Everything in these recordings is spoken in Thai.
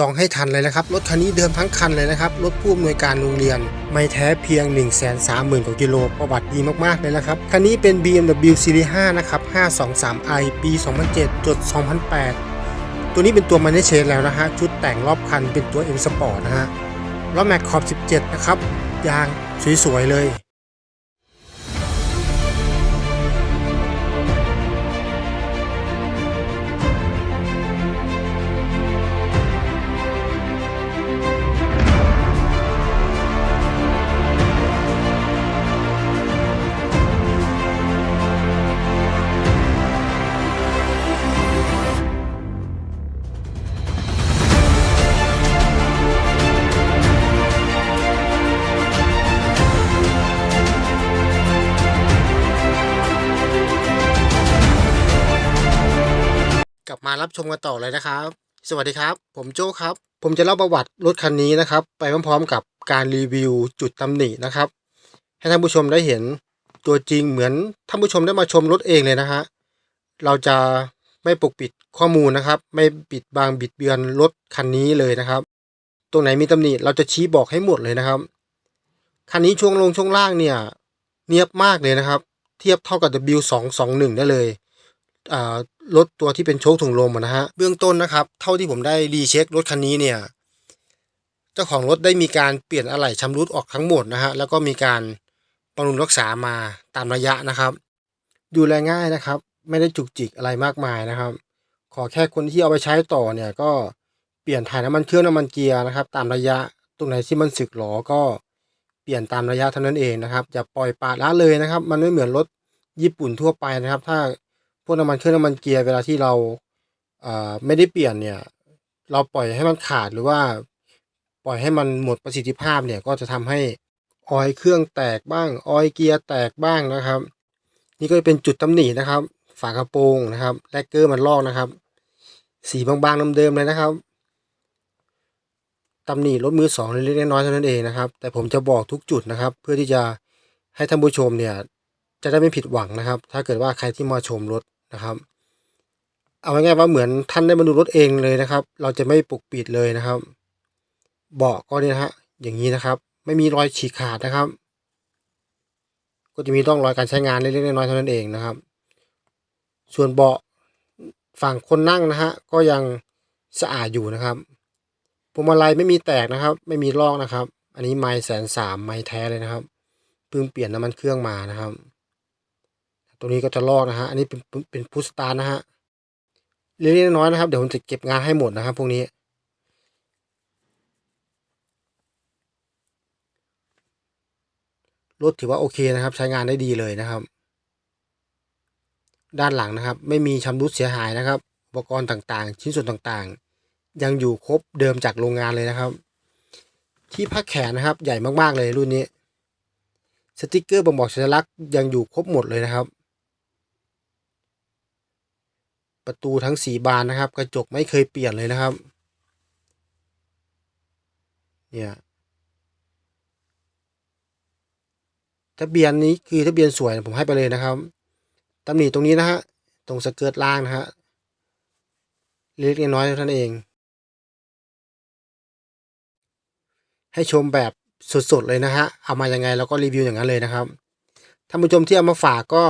จองให้ทันเลยนะครับ รถคันนี้เดิมทั้งคันเลยนะครับ รถผู้อำนวยการโรงเรียน ไม่แท้เพียง 1 3 0 0 0 0กว่ากิโล ประวัติดีมากๆเลยนะครับ คันนี้เป็น BMW Series 5นะครับ 523i ปี 2007จด2008 ตัวนี้เป็นตัวมันเชนแล้วนะฮะ ชุดแต่งรอบคันเป็นตัว M Sport นะฮะล้อแม็กขอบ 17 นะครับ ยางสวยๆเลย รับชมกันต่อเลยนะครับ สวัสดีครับ ผมโจ้ครับ ผมจะเล่าประวัติรถคันนี้นะครับ ไปพร้อมๆกับการรีวิวจุดตำหนินะครับ ให้ท่านผู้ชมได้เห็นตัวจริงเหมือนท่านผู้ชมได้มาชมรถเองเลยนะฮะเราจะไม่ปกปิดข้อมูลนะครับ ไม่ปิดบังบิดเบือนรถคันนี้เลยนะครับ ตรงไหนมีตำหนิเราจะชี้บอกให้หมดเลยนะครับ คันนี้ช่วงลงช่วงล่างเนี่ย เนียบมากเลยนะครับ เทียบเท่ากับ W221 ได้เลย รถตัวที่เป็นโชคถุงลมนะฮะเบื้องต้นนะครับ เท่าที่ผมได้รีเช็ครถคันนี้เนี่ยเจ้าของรถได้มีการเปลี่ยนอะไหล่ชำรุดออกทั้งหมดนะฮะแล้วก็มีการบำรุงรักษามาตามระยะนะครับ ดูแลง่ายนะครับ ไม่ได้จุกจิกอะไรมากมายนะครับ ขอแค่คนที่เอาไปใช้ต่อเนี่ยก็เปลี่ยนถ่ายน้ำมันเครื่องน้ำมันเกียร์นะครับ ตามระยะตรงไหนที่มันสึกหรอก็เปลี่ยนตามระยะเท่านั้นเองนะครับอย่าปล่อยปละละเลยนะครับ มันไม่เหมือนรถญี่ปุ่นทั่วไปนะครับ ถ้า วกน้ำมันเครื่องน้ำมันเกียร์เวลาที่เราเอ่อไม่ได้เปลี่ยนเนี่ย เราปล่อยให้มันขาดหรือว่าปล่อยให้มันหมดประสิทธิภาพเนี่ยก็จะทำให้ออยเครื่องแตกบ้าง ออยเกียร์แตกบ้างนะครับ นี่ก็เป็นจุดตำหนินะครับ ฝากระโปรงนะครับแลกเกอร์มันลอกนะครับ สีบางๆเดิมๆเลยนะครับตำหนิรถมือสองเล็กๆน้อยๆเท่านั้นเองนะครับ แต่ผมจะบอกทุกจุดนะครับ เพื่อที่จะให้ท่านผู้ชมเนี่ยจะได้ไม่ผิดหวังนะครับ ถ้าเกิดว่าใครที่มาชมรถ นะครับ เอาง่ายๆว่าเหมือนท่านได้มาดูรถเองเลยนะครับ เราจะไม่ปกปิดเลยนะครับ เบาะก็เนี่ยนะฮะอย่างนี้นะครับ ไม่มีรอยฉีกขาดนะครับ ก็จะมีร่องรอยการใช้งานเล็กๆน้อยๆเท่านั้นเองนะครับ ส่วนเบาะฝั่งคนนั่งนะฮะก็ยังสะอาดอยู่นะครับพวงมาลัยไม่มีแตกนะครับ ไม่มีลอกนะครับ อันนี้ไม้แสนสามไม้แท้เลยนะครับเพิ่งเปลี่ยนน้ำมันเครื่องมานะครับ ตรงนี้ก็จะลอกนะฮะ อันนี้เป็นเป็นพุสตาร์นะฮะ เล็กๆน้อยๆนะครับ เดี๋ยวผมจะเก็บงานให้หมดนะครับพวกนี้ รถถือว่าโอเคนะครับ ใช้งานได้ดีเลยนะครับ ด้านหลังนะครับ ไม่มีชำรุดเสียหายนะครับ อุปกรณ์ต่างๆ ชิ้นส่วนต่างๆ ยังอยู่ครบเดิมจากโรงงานเลยนะครับ ที่พักแขนนะครับ ใหญ่มากๆเลยรุ่นนี้สติกเกอร์บ่งบอกสัญลักษณ์ยังอยู่ครบหมดเลยนะครับ ประตูทั้งสีบานนะครับ กระจกไม่เคยเปลี่ยนเลยนะครับ เนี่ยทะเบียนนี้คือทะเบียนสวยผมให้ไปเลยนะครับตำหนิตรงนี้นะฮะตรงสเกิร์ตล่างนะฮะเล็กน้อยเท่านั้นเอง ให้ชมแบบสดๆเลยนะฮะเอามายังไงเราก็รีวิวอย่างนั้นเลยนะครับท่านผู้ชมที่เอามาฝากก็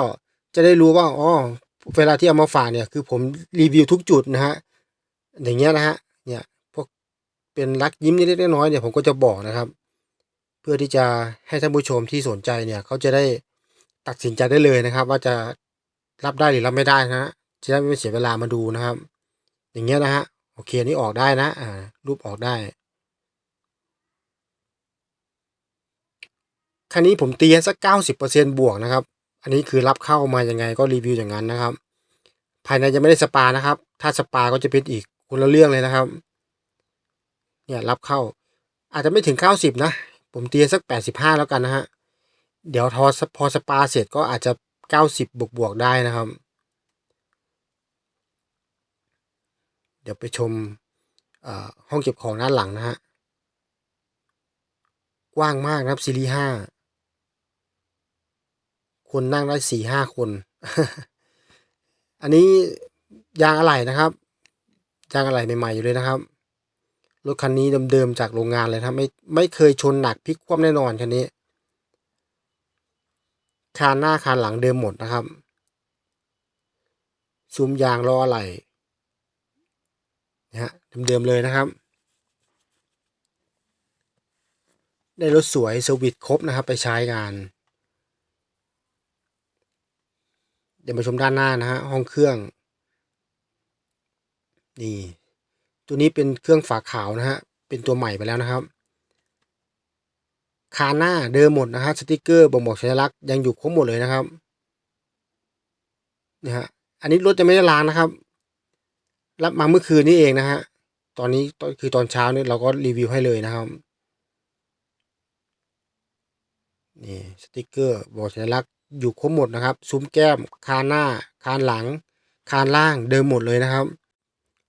จะได้รู้ว่าอ๋อ เวลาที่เอามาฝากเนี่ยคือผมรีวิวทุกจุดนะฮะอย่างเงี้ยนะฮะเนี่ยพวกเป็นรักยิ้มเล็กๆน้อยๆเนี่ยผมก็จะบอกนะครับ เพื่อที่จะให้ท่านผู้ชมที่สนใจเนี่ยเขาจะได้ตัดสินใจได้เลยนะครับ ว่าจะรับได้หรือรับไม่ได้นะฮะจะได้ไม่เสียเวลามาดูนะครับ อย่างเงี้ยนะฮะโอเคนี่ออกได้นะอ่ารูปออกได้คันนี้ผมตีให้สักเก้าสิบเปอร์เซ็นบวกนะครับ อันนี้คือรับเข้ามายังไงก็รีวิวอย่างนั้นนะครับ ภายในจะไม่ได้สปานะครับ ถ้าสปาก็จะเป็นอีกคนละเรื่องเลยนะครับ เนี่ยรับเข้า อาจจะไม่ถึงเก้าสิบนะ ผมเตียสักแปดสิบห้าแล้วกันนะฮะ เดี๋ยวทอพอสปาเสร็จก็อาจจะเก้าสิบบวกบวกได้นะครับ เดี๋ยวไปชมห้องเก็บของด้านหลังนะฮะ กว้างมากนะครับซีรีส์ห้า คนนั่งได้สี่ห้าคน อันนี้ยางอะไหล่นะครับยางอะไหล่ใหม่ๆอยู่เลยนะครับรถคันนี้เดิมๆจากโรงงานเลยครับไม่ไม่เคยชนหนักพลิกคว่ำแน่นอนคันนี้ คานหน้าคานหลังเดิมหมดนะครับ ซุ้มยางล้ออะไหล่นะฮะเดิมๆเลยนะครับ ได้รถสวยสวิตครบนะครับ ไปใช้งาน เดี๋ยวมาชมด้านหน้านะฮะห้องเครื่อง นี่ ตัวนี้เป็นเครื่องฝาขาวนะฮะ เป็นตัวใหม่ไปแล้วนะครับ คาหน้าเดิมหมดนะฮะสติกเกอร์บ่งบอกสัญลักษณ์ยังอยู่ครบหมดเลยนะครับนี่ฮะอันนี้รถจะไม่ได้ล้างนะครับ รับมาเมื่อคืนนี้เองนะฮะตอนนี้คือตอนเช้าเนี่ยเราก็รีวิวให้เลยนะครับนี่สติกเกอร์บอกสัญลักษณ์ อยู่ครบหมดนะครับ ซุ้มแก้ม คานหน้า คานหลัง คานล่างเดิมหมดเลยนะครับ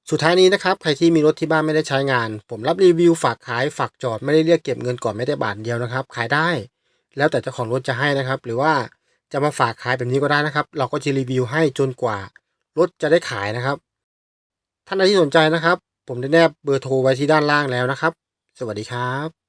สุดท้ายนี้นะครับ ใครที่มีรถที่บ้านไม่ได้ใช้งาน ผมรับรีวิวฝากขายฝากจอดไม่ได้เรียกเก็บเงินก่อนไม่ได้บาทเดียวนะครับ ขายได้ แล้วแต่เจ้าของรถจะให้นะครับ หรือว่าจะมาฝากขายแบบนี้ก็ได้นะครับ เราก็จะรีวิวให้จนกว่ารถจะได้ขายนะครับ ท่านใดที่สนใจนะครับ ผมได้แนบเบอร์โทรไว้ที่ด้านล่างแล้วนะครับ สวัสดีครับ